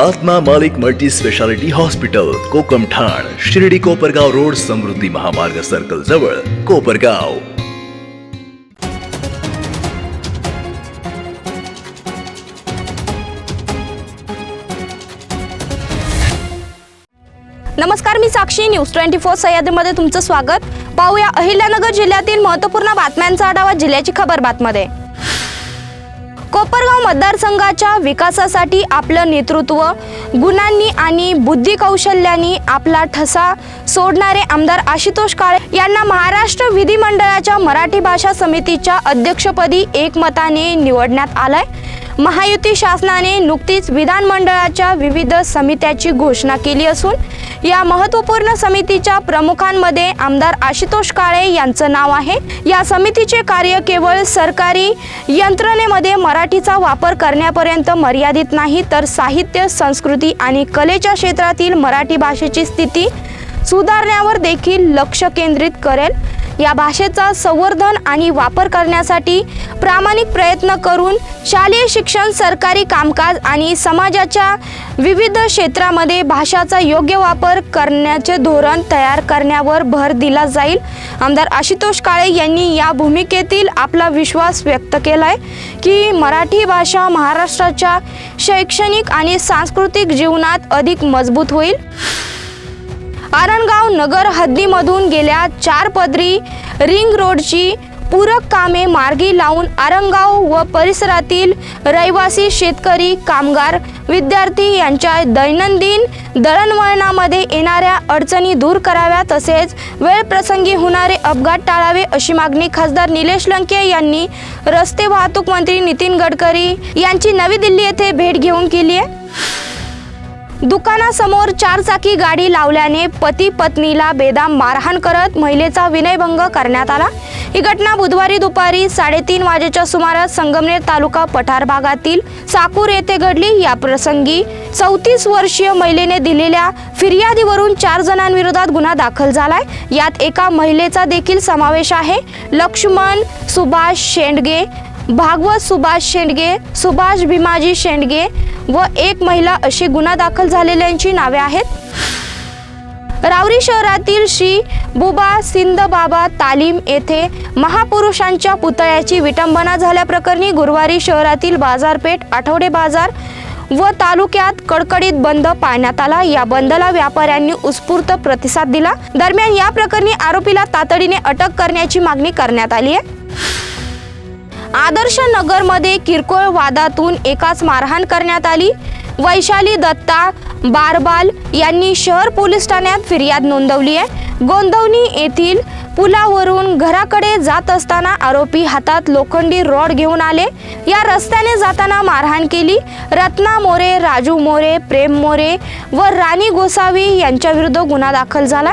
आत्मा मालिक multi speciality hospital कोकम ठाण शिर्डी कोपरगाव रोड समृद्धी महामार्ग सर्कल जवळ कोपरगाव. नमस्कार मी साक्षी. न्यूज ट्वेंटी फोर सह्याद्रीमध्ये तुमचं स्वागत. पाहूया अहिल्यानगर जिल्ह्यातील महत्त्वपूर्ण बातम्यांचा आढावा जिल्ह्याची खबर बातमध्ये. कोपरगाव मतदारसंघाच्या विकासासाठी आपलं नेतृत्व गुणांनी आणि बुद्धी कौशल्याने आपला ठसा सोडणारे आमदार आशुतोष काळे यांना महाराष्ट्र विधिमंडळाच्या मराठी भाषा समितीच्या अध्यक्षपदी एकमताने निवडण्यात आलंय. महायुती शासनाने नुकतीच विधानमंडळाच्या विविध समित्याची घोषणा केली असून या महत्त्वपूर्ण समितीच्या प्रमुखांमध्ये आमदार आशुतोष काळे यांचं नाव आहे. या समितीचे कार्य केवळ सरकारी यंत्रणेमध्ये मराठीचा वापर करण्यापर्यंत मर्यादित नाही तर साहित्य संस्कृती आणि कलेच्या क्षेत्रातील मराठी भाषेची स्थिती सुधारण्यावर देखील लक्ष केंद्रित करेल. या भाषेचा संवर्धन आणि वापर करण्यासाठी प्रामाणिक प्रयत्न करून शालेय शिक्षण सरकारी कामकाज आणि समाजाच्या विविध क्षेत्रामध्ये भाषाचा योग्य वापर करण्याचे धोरण तयार करण्यावर भर दिला जाईल. आमदार आशुतोष काळे यांनी या भूमिकेतील आपला विश्वास व्यक्त केलाय की मराठी भाषा महाराष्ट्राच्या शैक्षणिक आणि सांस्कृतिक जीवनात अधिक मजबूत होईल. आरणगाव नगर हद्दीमधून गेल्या चार पदरी रिंग रोडची पूरक कामे मार्गी लावून आरंगाव व परिसरातील रहिवासी शेतकरी कामगार विद्यार्थी यांच्या दैनंदिन दळणवळणामध्ये येणाऱ्या अडचणी दूर कराव्या तसेच वेळप्रसंगी होणारे अपघात टाळावे अशी मागणी खासदार निलेश लंके यांनी रस्ते वाहतूक मंत्री नितीन गडकरी यांची नवी दिल्ली येथे भेट घेऊन केली आहे. दुकानासमोर चारचाकी गाडी लावल्याने पती पत्नीला बेदाम मारहाण करत महिलेचा विनयभंग करण्यात आला. ही घटना बुधवारी दुपारी साडेतीन वाजेच्या सुमारास संगमनेर तालुका पठार भागातील साकूर येथे घडली. या प्रसंगी चौतीस वर्षीय महिलेने दिलेल्या फिर्यादीवरून चार जणांविरोधात गुन्हा दाखल झालाय. यात एका महिलेचा देखील समावेश आहे. लक्ष्मण सुभाष शेंडगे भागवत सुभाष शेंडगे सुभाष भीमाजी शेंडगे व एक महिला अशी गुन्हा दाखल झालेल्यांची नावे आहेत. रावरी शहरातील श्री बुबा सिंदबाबा तालीम येथे महापुरुषांच्या पुतळ्याची विटंबना झाल्याप्रकरणी गुरुवारी शहरातील बाजारपेठ आठवडे बाजार व तालुक्यात कडकडीत बंद पाळण्यात आला. या बंदला व्यापाऱ्यांनी उत्स्फूर्त प्रतिसाद दिला. दरम्यान या प्रकरणी आरोपीला तातडीने अटक करण्याची मागणी करण्यात आली आहे. आदर्श नगरमध्ये किरकोळ वादातून एकाच मारहाण करण्यात आली. वैशाली दत्ता बारबाल यांनी शहर पोलीस ठाण्यात फिर्याद नोंदवली आहे. गोंदवणी येथील पुलावरून घराकडे जात असताना आरोपी हातात लोखंडी रॉड घेऊन आले. या रस्त्याने जाताना मारहाण केली. रत्ना मोरे राजू मोरे प्रेम मोरे व राणी गोसावी यांच्याविरुद्ध गुन्हा दाखल झाला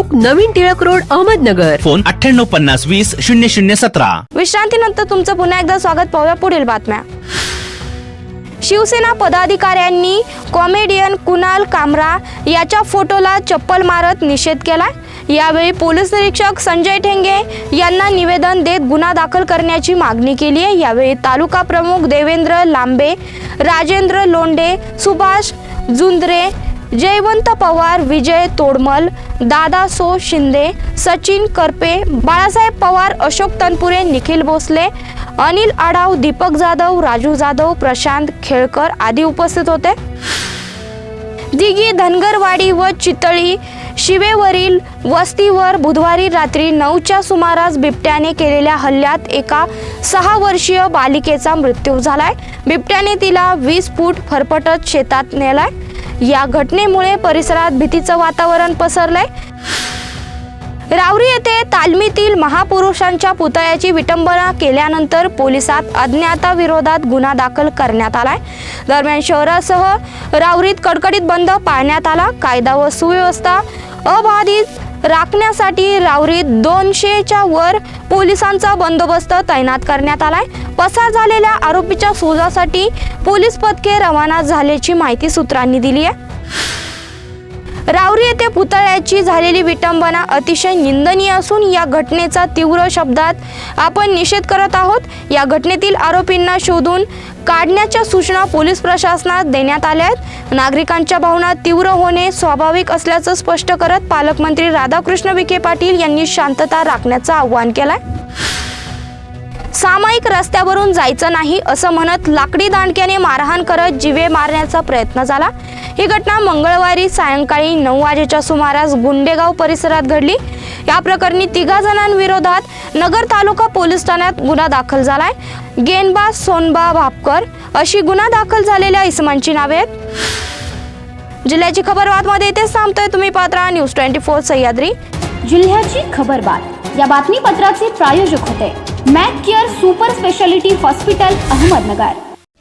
चौक नवीन टिळक रोड अहमदनगर. फोन अठ्ठ्याण्णव पन्नास वीस शून्य शून्य सतरा. विश्रांतीनंतर तुमचं पुन्हा एकदा स्वागत पाहूया पुढील बातम्या. शिवसेना पदाधिकाऱ्यांनी कॉमेडियन कुणाल कामरा याच्या फोटोला चप्पल मारत निषेध केलाय. यावेळी पोलीस निरीक्षक संजय ठेंगे यांना निवेदन देत गुन्हा दाखल करण्याची मागणी केली आहे. यावेळी तालुका प्रमुख देवेंद्र लांबे राजेंद्र लोंढे सुभाष जुंद्रे जयवंत पवार विजय तोडमल दादा सो शिंदे सचिन करपे बाळासाहेब पवार अशोक तनपुरे निखिल भोसले अनिल आडाव दीपक जाधव राजू जाधव प्रशांत खेळकर आदी उपस्थित होते. दिघी धनगरवाडी व चितळी शिवेवरील वस्तीवर बुधवारी रात्री नऊच्या सुमारास बिबट्याने केलेल्या हल्ल्यात एका सहा वर्षीय बालिकेचा मृत्यू झालाय. बिबट्याने तिला वीस फूट फरफटत शेतात नेलाय. या घटनेमुळे परिसरात भीतीचं वातावरण पसरलंय. रावरी येथे तालमीतील महापुरुषांच्या पुतळ्याची विटंबना केल्यानंतर पोलिसात अज्ञाताविरोधात गुन्हा दाखल करण्यात आलाय. दरम्यान शहरासह रावरीत कडकडीत बंद पाळण्यात आला. कायदा व सुव्यवस्था अबाधित राखण्यासाठी रावरीत दोनशेच्या वर पोलिसांचा बंदोबस्त तैनात करण्यात आलाय. पसार झालेल्या आरोपीच्या शोधासाठी पोलीस पथके रवाना झाल्याची माहिती सूत्रांनी दिली आहे. रावरी येथे पुतळ्याची झालेली विटंबना अतिशय निंदनीय असून या घटनेचा तीव्र शब्दात आपण निषेध करत आहोत. या घटनेतील आरोपींना शोधून काढण्याच्या सूचना पोलीस प्रशासनात देण्यात आल्या आहेत. नागरिकांच्या भावना तीव्र होणे स्वाभाविक असल्याचं स्पष्ट करत पालकमंत्री राधाकृष्ण विखे पाटील यांनी शांतता राखण्याचं आवाहन केलंय. सामायिक रस्त्यावरून जायचं नाही असं म्हणत लाकडी दांडक्याने मारहाण करत जिवे मारण्याचा प्रयत्न झाला. ही घटना मंगळवारी सायंकाळी नऊ वाजेच्या सुमारास गुंडेगाव परिसरात घडली. या प्रकरणी तिघा जणांविरोधात नगर तालुका पोलीस ठाण्यात गुन्हा दाखल झालाय. गेनबा सोनबा भापकर अशी गुन्हा दाखल झालेल्या इसमांची नावे आहेत. जिल्ह्याची खबर बातमध्ये इथेच थांबतोय. तुम्ही Patra news twenty four Sahyadri. जिल्ह्याची खबरबात या बातमीपत्राचे प्रायोजक होते. Mac Care super speciality hospital Ahmednagar.